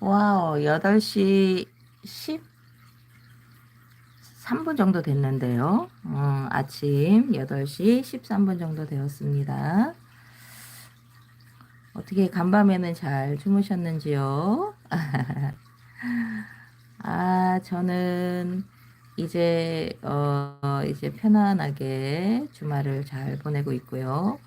와우, 8시 13분 정도 됐는데요. 어, 아침 8시 13분 정도 되었습니다. 어떻게 간밤에는 잘 주무셨는지요? 아, 저는 이제, 어, 이제 편안하게 주말을 잘 보내고 있고요.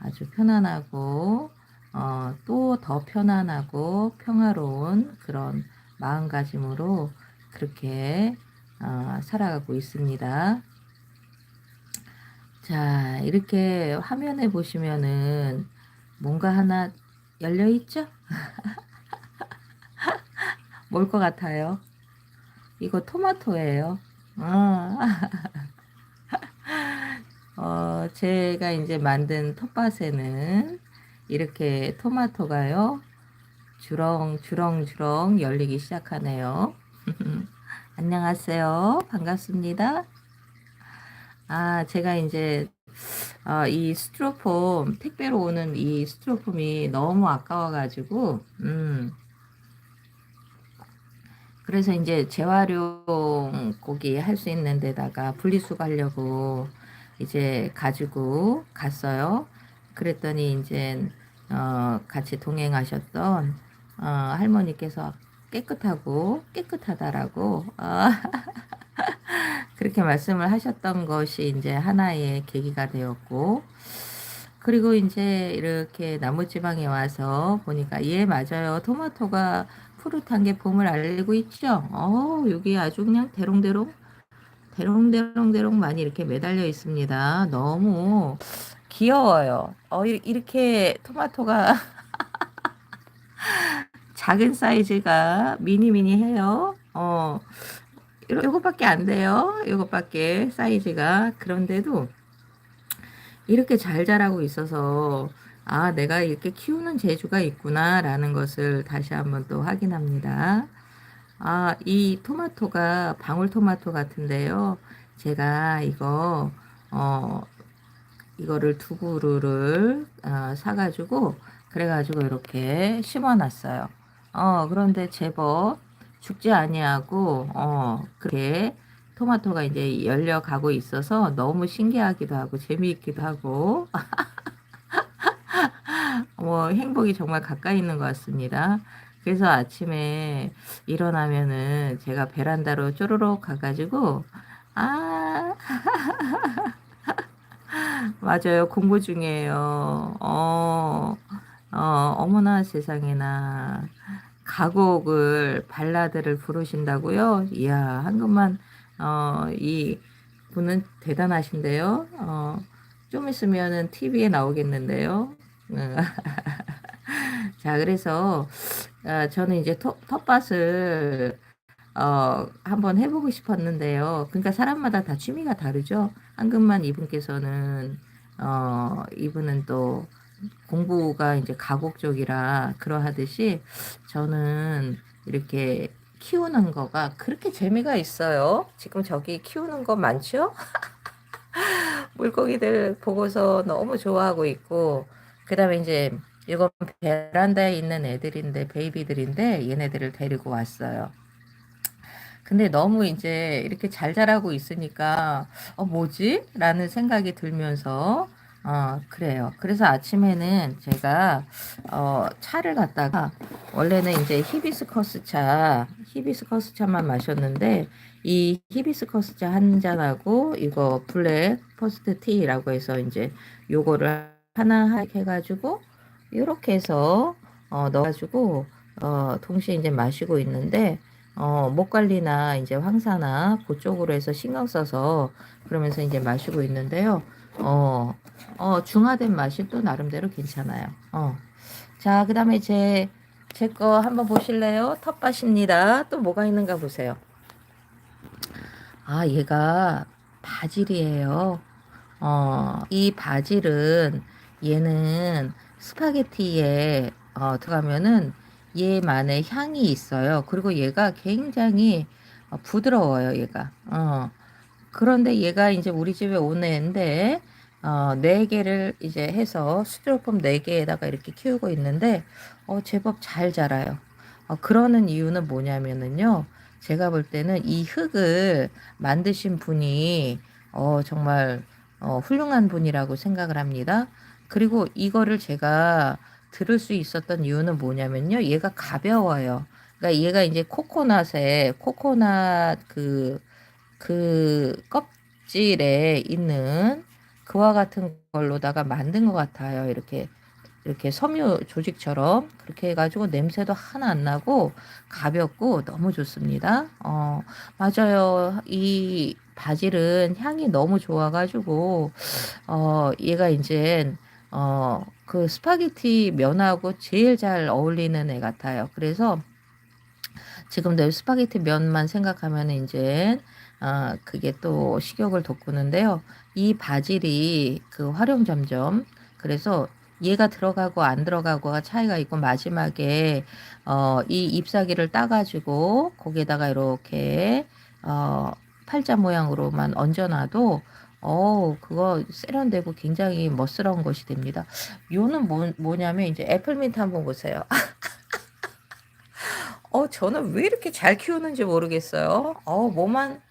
아주 편안하고, 어, 또 더 편안하고 평화로운 그런 마음가짐으로 그렇게 어, 살아가고 있습니다. 자, 이렇게 화면에 보시면은 뭔가 하나 열려 있죠? 뭘 것 같아요? 이거 토마토예요. 아, 어, 제가 이제 만든 텃밭에는 이렇게 토마토가요. 주렁, 주렁, 주렁 열리기 시작하네요. 안녕하세요. 반갑습니다. 아, 제가 이제 어, 이 스티로폼 택배로 오는 이 스티로폼이 너무 아까워 가지고 음 그래서 이제 재활용 고기 할 수 있는 데다가 분리수거하려고 이제 가지고 갔어요. 그랬더니 이제 어, 같이 동행하셨던 어, 할머니께서 깨끗하고 깨끗하다라고 어, 그렇게 말씀을 하셨던 것이 이제 하나의 계기가 되었고 그리고 이제 이렇게 나무지방에 와서 보니까 예 맞아요. 토마토가 푸릇한 게 봄을 알리고 있죠? 어 여기 아주 그냥 대롱대롱 대롱대롱대롱 많이 이렇게 매달려 있습니다. 너무 귀여워요 어 이렇게 토마토가 작은 사이즈가 미니미니해요 어 요것밖에 안 돼요. 요것밖에 사이즈가. 그런데도 이렇게 잘 자라고 있어서 아, 내가 이렇게 키우는 재주가 있구나 라는 것을 다시 한번 또 확인합니다. 아, 이 토마토가 방울토마토 같은데요. 제가 이거, 어, 이거를 두 그루를 어, 사가지고, 그래가지고 이렇게 심어놨어요. 어, 그런데 제법 죽지 아니하고 어 그렇게 토마토가 이제 열려 가고 있어서 너무 신기하기도 하고 재미있기도 하고 뭐 행복이 정말 가까이 있는 것 같습니다. 그래서 아침에 일어나면은 제가 베란다로 쪼르륵 가가지고 아 맞아요 공부 중이에요. 어, 어 어머나 세상에나 가곡을 발라드를 부르신다고요? 이야 한것만 어, 이 분은 대단하신데요. 어, 좀 있으면은 TV에 나오겠는데요. 자 그래서 어, 저는 이제 텃, 텃밭을 어, 한번 해보고 싶었는데요. 그러니까 사람마다 다 취미가 다르죠. 한금만 이분께서는 어, 이분은 또 공부가 이제 가곡 쪽이라 그러하듯이 저는 이렇게 키우는 거가 그렇게 재미가 있어요. 지금 저기 키우는 거 많죠? 물고기들 보고서 너무 좋아하고 있고 그 다음에 이제 이건 베란다에 있는 애들인데 베이비들인데 얘네들을 데리고 왔어요. 근데 너무 이제 이렇게 잘 자라고 있으니까 어 뭐지? 라는 생각이 들면서 어, 그래요. 그래서 아침에는 제가, 어, 차를 갖다가, 원래는 이제 히비스커스 차, 히비스커스 차만 마셨는데, 이 히비스커스 차 한 잔하고, 이거 블랙 퍼스트 티라고 해서 이제 요거를 하나 해 가지고, 이렇게 해서, 어, 넣어 가지고, 어, 동시에 이제 마시고 있는데, 어, 목 관리나 이제 황사나 그쪽으로 해서 신경 써서 그러면서 이제 마시고 있는데요. 어, 어, 중화된 맛이 또 나름대로 괜찮아요. 어. 자, 그 다음에 제, 제 거 한번 보실래요? 텃밭입니다. 또 뭐가 있는가 보세요. 아, 얘가 바질이에요. 어, 이 바질은 얘는 스파게티에 어, 들어가면은 얘만의 향이 있어요. 그리고 얘가 굉장히 어, 부드러워요, 얘가. 어. 그런데 얘가 이제 우리 집에 온 애인데 어, 4개를 이제 해서 스티로폼 4개에다가 이렇게 키우고 있는데 어, 제법 잘 자라요. 어, 그러는 이유는 뭐냐면은요. 제가 볼 때는 이 흙을 만드신 분이 어, 정말 어, 훌륭한 분이라고 생각을 합니다. 그리고 이거를 제가 들을 수 있었던 이유는 뭐냐면요. 얘가 가벼워요. 그러니까 얘가 이제 코코넛에 코코넛 그, 그 껍질에 있는 그와 같은 걸로다가 만든 것 같아요. 이렇게 이렇게 섬유 조직처럼 그렇게 해가지고 냄새도 하나 안 나고 가볍고 너무 좋습니다. 어, 맞아요. 이 바질은 향이 너무 좋아가지고 어, 얘가 이제 어, 그 스파게티 면하고 제일 잘 어울리는 애 같아요. 그래서 지금 내 스파게티 면만 생각하면 이제 아, 그게 또 식욕을 돋구는데요. 이 바질이 그 활용 점점 그래서 얘가 들어가고 안 들어가고가 차이가 있고 마지막에 어, 이 잎사귀를 따가지고 거기에다가 이렇게 어, 팔자 모양으로만 얹어놔도 어 그거 세련되고 굉장히 멋스러운 것이 됩니다. 요는 뭐, 뭐냐면 이제 애플민트 한번 보세요. 어 저는 왜 이렇게 잘 키우는지 모르겠어요. 어 뭐만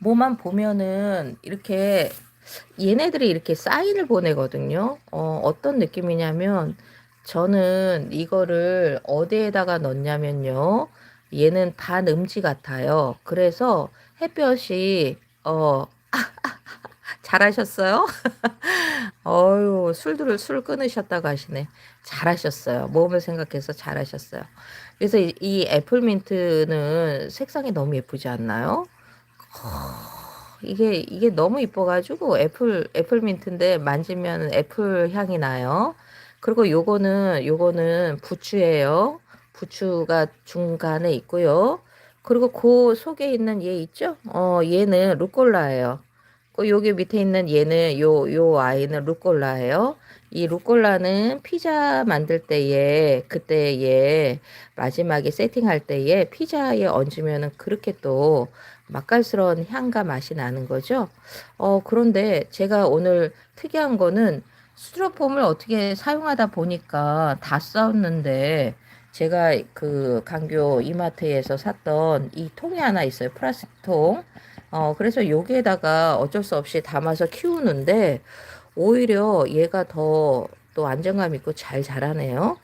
뭐만 보면은 이렇게 얘네들이 이렇게 사인을 보내거든요. 어, 어떤 느낌이냐면 저는 이거를 어디에다가 넣냐면요. 얘는 반음지 같아요. 그래서 햇볕이 어 잘하셨어요? 어유 술들을 술 끊으셨다고 하시네. 잘하셨어요. 몸을 생각해서 잘하셨어요. 그래서 이, 이 애플민트는 색상이 너무 예쁘지 않나요? 이게 이게 너무 이뻐가지고 애플 애플민트인데 만지면 애플 향이 나요. 그리고 요거는 요거는 부추예요. 부추가 중간에 있고요. 그리고 그 속에 있는 얘 있죠? 어 얘는 루꼴라예요. 그 여기 밑에 있는 얘는 요 요 아이는 루꼴라예요. 이 루꼴라는 피자 만들 때에 그때 에 마지막에 세팅할 때에 피자에 얹으면은 그렇게 또 맛깔스러운 향과 맛이 나는 거죠. 어, 그런데 제가 오늘 특이한 거는 스티로폼을 어떻게 사용하다 보니까 다 썼는데 제가 그 강교 이마트에서 샀던 이 통이 하나 있어요. 플라스틱 통. 어, 그래서 여기에다가 어쩔 수 없이 담아서 키우는데 오히려 얘가 더 또 안정감 있고 잘 자라네요.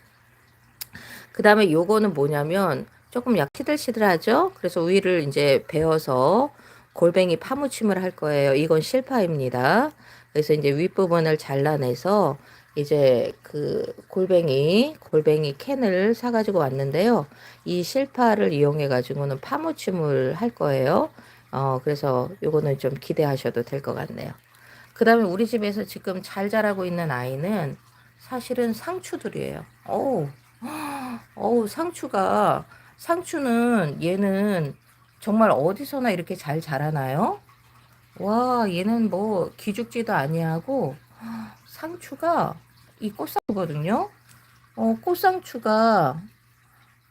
그 다음에 요거는 뭐냐면 조금 약 시들시들하죠? 그래서 우유를 이제 베어서 골뱅이 파무침을 할 거예요. 이건 실파입니다. 그래서 이제 윗부분을 잘라내서 이제 그 골뱅이 골뱅이 캔을 사가지고 왔는데요. 이 실파를 이용해 가지고는 파무침을 할 거예요. 어 그래서 요거는 좀 기대하셔도 될 것 같네요. 그 다음에 우리 집에서 지금 잘 자라고 있는 아이는 사실은 상추들이에요. 어우, 어우 상추가 상추는 얘는 정말 어디서나 이렇게 잘 자라나요? 와, 얘는 뭐 기죽지도 아니하고 상추가 이 꽃상추거든요. 어, 꽃상추가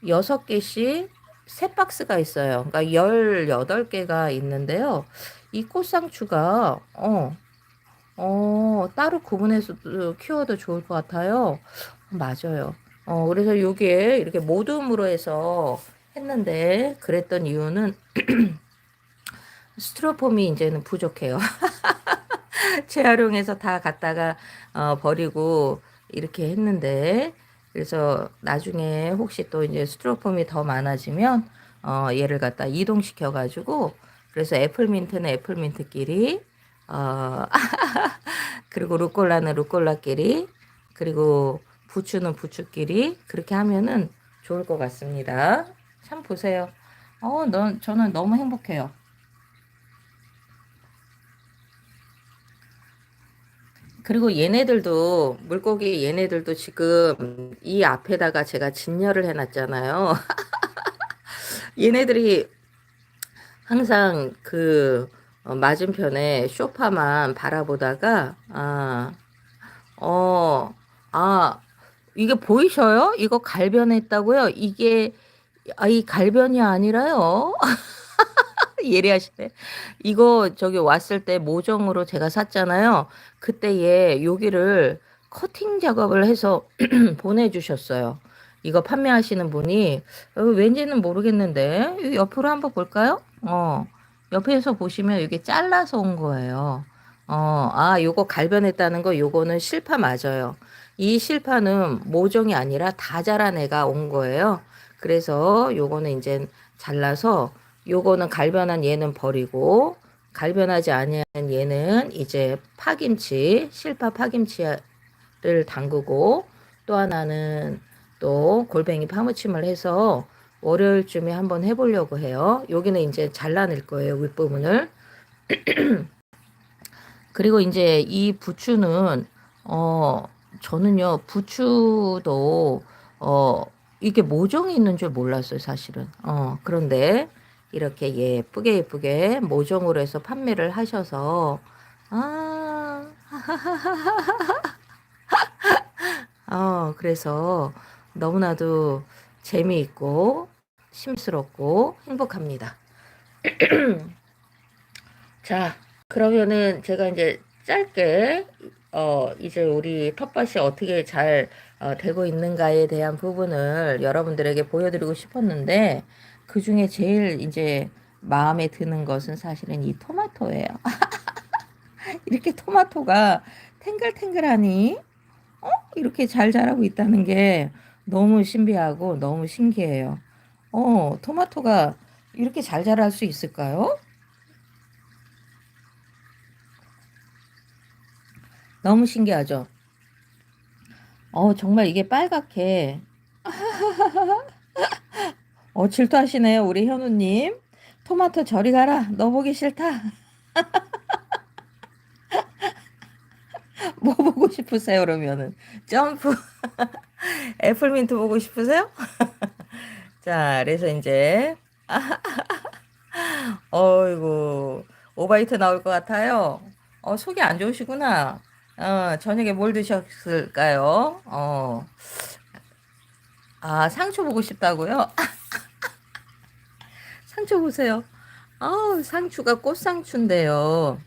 6개씩 세 박스가 있어요. 그러니까 18개가 있는데요. 이 꽃상추가 어, 어, 따로 구분해서 키워도 좋을 것 같아요. 맞아요. 어, 그래서 여기에 이렇게 모둠으로 해서 했는데 그랬던 이유는 스티로폼이 이제는 부족해요. 재활용해서 다 갖다가 어, 버리고 이렇게 했는데 그래서 나중에 혹시 또 이제 스티로폼이 더 많아지면 어, 얘를 갖다 이동시켜 가지고 그래서 애플민트는 애플민트끼리 어, 그리고 루꼴라는 루꼴라끼리 그리고 부추는 부추끼리 그렇게 하면은 좋을 것 같습니다. 참 보세요. 어, 넌, 저는 너무 행복해요. 그리고 얘네들도, 물고기 얘네들도 지금 이 앞에다가 제가 진열을 해놨잖아요. 얘네들이 항상 그 어, 맞은편에 쇼파만 바라보다가, 아, 어, 아, 이게 보이셔요? 이거 갈변했다고요? 이게 아, 이 갈변이 아니라요. 예리하시네. 이거 저기 왔을 때 모종으로 제가 샀잖아요. 그때 얘 여기를 커팅 작업을 해서 보내주셨어요. 이거 판매하시는 분이 어, 왠지는 모르겠는데 이 옆으로 한번 볼까요? 어, 옆에서 보시면 이게 잘라서 온 거예요. 어, 아, 요거 갈변했다는 거 요거는 실파 맞아요. 이 실파는 모종이 아니라 다 자란 애가 온 거예요. 그래서 요거는 이제 잘라서 요거는 갈변한 얘는 버리고 갈변하지 아니한 얘는 이제 파김치, 실파 파김치를 담그고 또 하나는 또 골뱅이 파무침을 해서 월요일쯤에 한번 해보려고 해요. 여기는 이제 잘라낼 거예요. 윗부분을. 그리고 이제 이 부추는 어 저는요 부추도 어 이게 모종이 있는 줄 몰랐어요 사실은 어 그런데 이렇게 예쁘게 예쁘게 모종으로 해서 판매를 하셔서 아 어, 그래서 너무나도 재미있고 심스럽고 행복합니다. 자, 그러면은 제가 이제 짧게 어 이제 우리 텃밭이 어떻게 잘 어, 되고 있는가에 대한 부분을 여러분들에게 보여드리고 싶었는데 그 중에 제일 이제 마음에 드는 것은 사실은 이 토마토예요. 이렇게 토마토가 탱글탱글하니 어? 이렇게 잘 자라고 있다는 게 너무 신비하고 너무 신기해요. 어, 토마토가 이렇게 잘 자랄 수 있을까요? 너무 신기하죠? 어, 정말 이게 빨갛게. 어, 질투하시네요, 우리 현우님. 토마토 저리 가라. 너 보기 싫다. 뭐 보고 싶으세요, 그러면은? 점프. 애플민트 보고 싶으세요? 자, 그래서 이제. 어이구, 오바이트 나올 것 같아요. 어, 속이 안 좋으시구나. 어, 저녁에 뭘 드셨을까요? 어, 아, 상추 보고 싶다고요? 상추 보세요. 아 상추가 꽃상추인데요.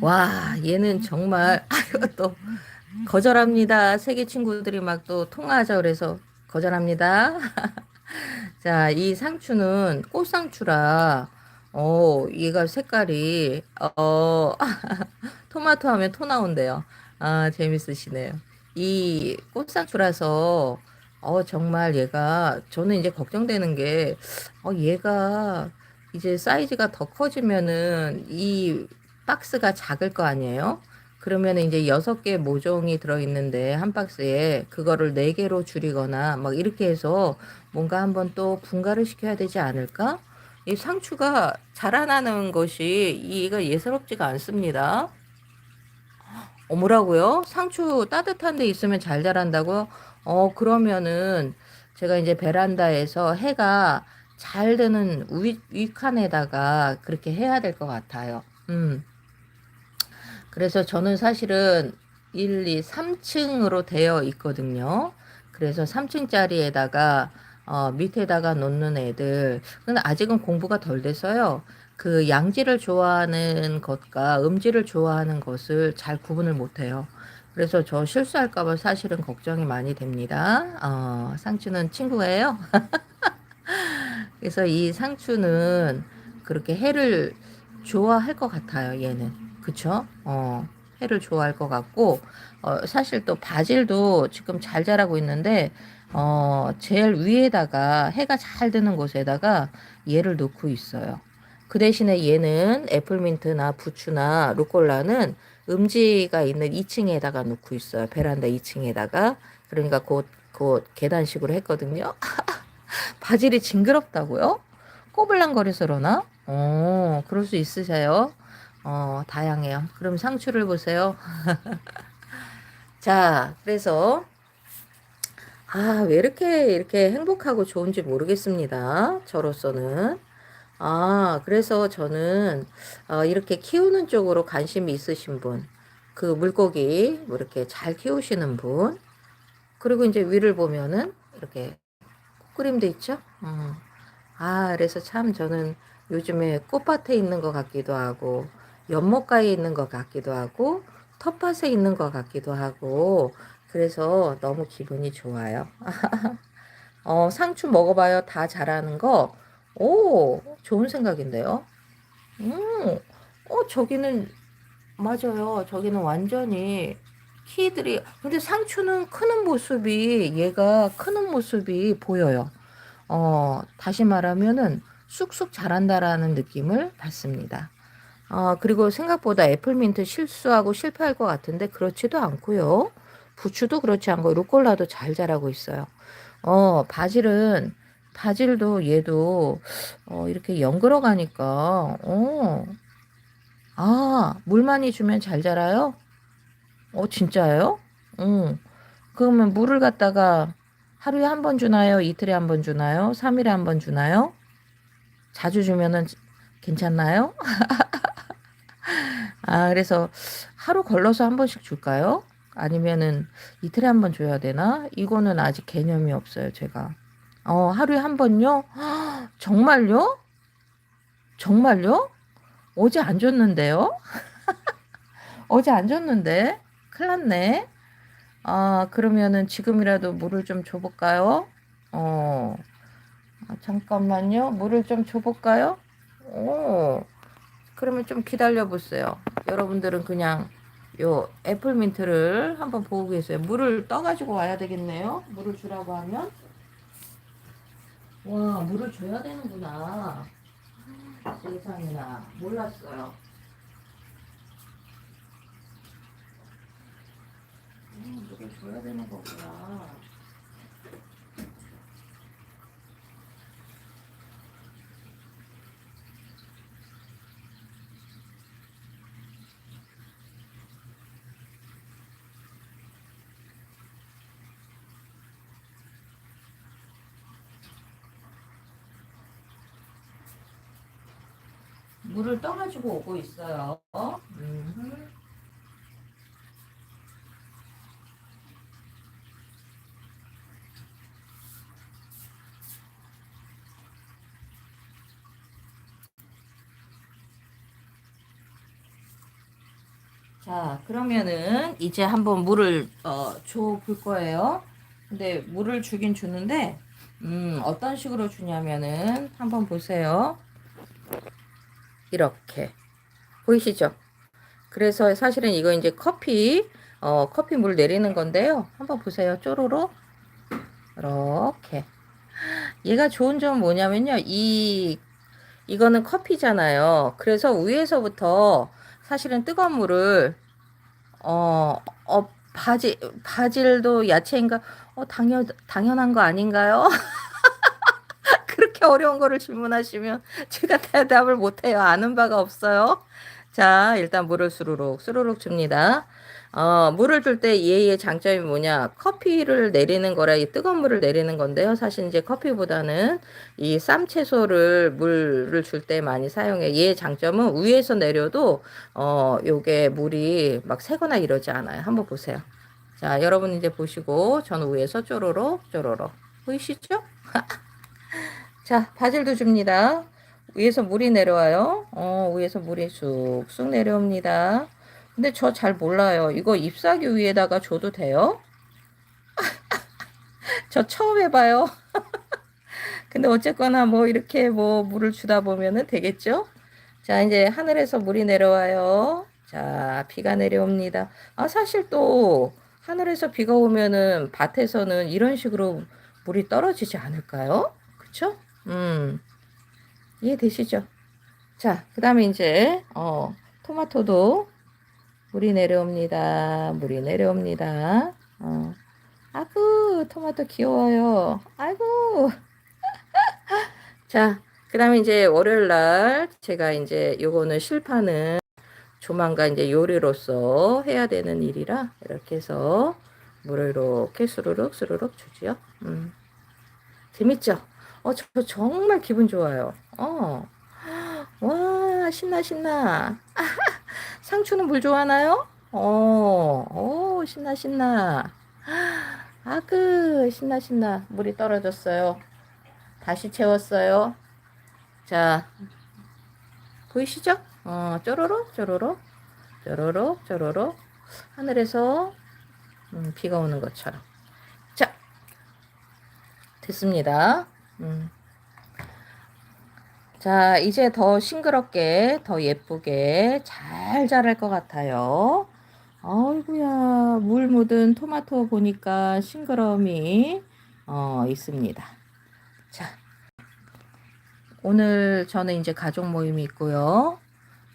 와, 얘는 정말, 아유, 또, 거절합니다. 세계 친구들이 막 또 통화하자 그래서 거절합니다. 자, 이 상추는 꽃상추라, 어, 얘가 색깔이, 어, 토마토 하면 토 나온대요. 아, 재밌으시네요. 이 꽃상추라서, 어, 정말 얘가, 저는 이제 걱정되는 게, 어, 얘가 이제 사이즈가 더 커지면은 이 박스가 작을 거 아니에요? 그러면 이제 여섯 개 모종이 들어있는데 한 박스에 그거를 네 개로 줄이거나 막 이렇게 해서 뭔가 한번 또 분갈을 시켜야 되지 않을까? 이 상추가 자라나는 것이 이가 예사롭지가 않습니다. 어머라고요? 상추 따뜻한 데 있으면 잘 자란다고요? 어, 그러면은 제가 이제 베란다에서 해가 잘 드는 위, 위칸에다가 그렇게 해야 될 것 같아요. 음. 그래서 저는 사실은 1, 2, 3층으로 되어 있거든요. 그래서 3층짜리에다가 어, 밑에다가 놓는 애들. 근데 아직은 공부가 덜 돼서요. 그 양지를 좋아하는 것과 음지를 좋아하는 것을 잘 구분을 못해요. 그래서 저 실수할까봐 사실은 걱정이 많이 됩니다. 어, 상추는 친구예요. 그래서 이 상추는 그렇게 해를 좋아할 것 같아요. 얘는 그쵸? 어, 해를 좋아할 것 같고 어, 사실 또 바질도 지금 잘 자라고 있는데 어, 제일 위에다가 해가 잘 드는 곳에다가 얘를 놓고 있어요. 그 대신에 얘는 애플민트나 부추나 루꼴라는 음지가 있는 2층에다가 놓고 있어요. 베란다 2층에다가. 그러니까 곧, 곧 계단식으로 했거든요. 바질이 징그럽다고요? 꼬불랑거려서 그러나? 어, 그럴 수 있으세요. 어, 다양해요. 그럼 상추를 보세요. 자, 그래서, 아, 왜 이렇게, 이렇게 행복하고 좋은지 모르겠습니다. 저로서는. 아, 그래서 저는, 어, 이렇게 키우는 쪽으로 관심이 있으신 분, 그 물고기, 뭐 이렇게 잘 키우시는 분, 그리고 이제 위를 보면은, 이렇게 그림도 있죠? 음. 아, 그래서 참 저는 요즘에 꽃밭에 있는 것 같기도 하고, 연못가에 있는 것 같기도 하고, 텃밭에 있는 것 같기도 하고 그래서 너무 기분이 좋아요. 어, 상추 먹어봐요. 다 자라는 거. 오, 좋은 생각인데요. 음, 어, 저기는, 맞아요. 저기는 완전히 키들이, 근데 상추는 크는 모습이, 얘가 크는 모습이 보여요. 어, 다시 말하면은 쑥쑥 자란다라는 느낌을 받습니다. 어, 그리고 생각보다 애플민트 실수하고 실패할 것 같은데 그렇지도 않고요. 부추도 그렇지 않고 루꼴라도 잘 자라고 있어요. 어, 바질은 바질도 얘도 어, 이렇게 연그러 가니까 어. 아, 물 많이 주면 잘 자라요? 어, 진짜예요? 응. 그러면 물을 갖다가 하루에 한 번 주나요? 이틀에 한 번 주나요? 3일에 한 번 주나요? 자주 주면은 괜찮나요? 아, 그래서 하루 걸러서 한 번씩 줄까요? 아니면은 이틀에 한 번 줘야 되나? 이거는 아직 개념이 없어요, 제가. 어, 하루에 한 번요? 정말요? 정말요? 어제 안 줬는데요? 어제 안 줬는데? 큰일 났네. 아, 그러면은 지금이라도 물을 좀 줘볼까요? 어, 아, 잠깐만요. 물을 좀 줘볼까요? 오, 그러면 좀 기다려 보세요. 여러분들은 그냥 요 애플민트를 한번 보고 계세요. 물을 떠가지고 와야 되겠네요. 물을 주라고 하면. 와, 물을 줘야 되는구나. 세상에나. 몰랐어요. 음, 물을 줘야 되는 거구나. 물을 떠가지고 오고 있어요. 음. 자, 그러면은 이제 한번 물을 어, 줘 볼 거예요. 근데 물을 주긴 주는데, 음, 어떤 식으로 주냐면은 한번 보세요. 이렇게 보이시죠? 그래서 사실은 이거 이제 커피 어 커피 물 내리는 건데요. 한번 보세요. 쪼로로 이렇게 얘가 좋은 점은 뭐냐면요. 이 이거는 커피잖아요. 그래서 위에서부터 사실은 뜨거운 물을 어, 어 바질 바질도 야채인가? 어 당연 당연한 거 아닌가요? 어려운 거를 질문하시면 제가 대답을 못해요. 아는 바가 없어요. 자, 일단 물을 수루룩, 수루룩 줍니다. 어, 물을 줄 때 얘의 장점이 뭐냐? 커피를 내리는 거라 이 뜨거운 물을 내리는 건데요. 사실 이제 커피보다는 이 쌈채소를 물을 줄 때 많이 사용해. 얘의 장점은 위에서 내려도 어, 요게 물이 막 새거나 이러지 않아요. 한번 보세요. 자, 여러분 이제 보시고 저는 위에서 쪼로록 쪼로록 보이시죠? 자, 바질도 줍니다. 위에서 물이 내려와요. 어, 위에서 물이 쑥쑥 내려옵니다. 근데 저 잘 몰라요. 이거 잎사귀 위에다가 줘도 돼요? 저 처음 해봐요. 근데 어쨌거나 뭐 이렇게 뭐 물을 주다 보면은 되겠죠? 자, 이제 하늘에서 물이 내려와요. 자, 비가 내려옵니다. 아, 사실 또 하늘에서 비가 오면은 밭에서는 이런 식으로 물이 떨어지지 않을까요? 그쵸? 음, 이해되시죠? 자, 그 다음에 이제, 어, 토마토도 물이 내려옵니다. 물이 내려옵니다. 어. 아구, 토마토 귀여워요. 아이고. 자, 그 다음에 이제 월요일 날 제가 이제 요거는 실파는 조만간 이제 요리로서 해야 되는 일이라 이렇게 해서 물을 이렇게 수르륵 수르륵 주지요. 음. 재밌죠? 어, 저 정말 기분 좋아요. 어. 와, 신나, 신나. 상추는 물 좋아하나요? 어, 오, 신나, 신나. 아그, 신나, 신나. 물이 떨어졌어요. 다시 채웠어요. 자, 보이시죠? 어, 쪼로록, 쪼로록, 쪼로록, 쪼로록. 하늘에서 음, 비가 오는 것처럼. 자, 됐습니다. 음. 자, 이제 더 싱그럽게, 더 예쁘게 잘 자랄 것 같아요. 아이고야, 물 묻은 토마토 보니까 싱그러움이 어, 있습니다. 자, 오늘 저는 이제 가족 모임이 있고요.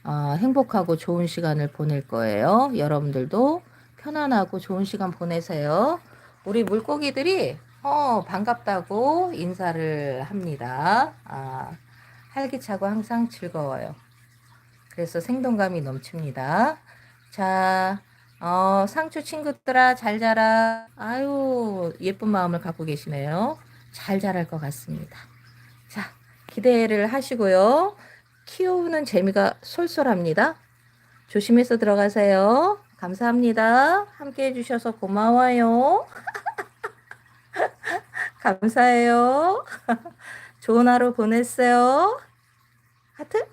아, 행복하고 좋은 시간을 보낼 거예요. 여러분들도 편안하고 좋은 시간 보내세요. 우리 물고기들이 어, 반갑다고 인사를 합니다. 아, 활기차고 항상 즐거워요. 그래서 생동감이 넘칩니다. 자, 어, 상추 친구들아, 잘 자라. 아유, 예쁜 마음을 갖고 계시네요. 잘 자랄 것 같습니다. 자, 기대를 하시고요. 키우는 재미가 솔솔합니다. 조심해서 들어가세요. 감사합니다. 함께 해주셔서 고마워요. 감사해요. 좋은 하루 보냈어요. 하트?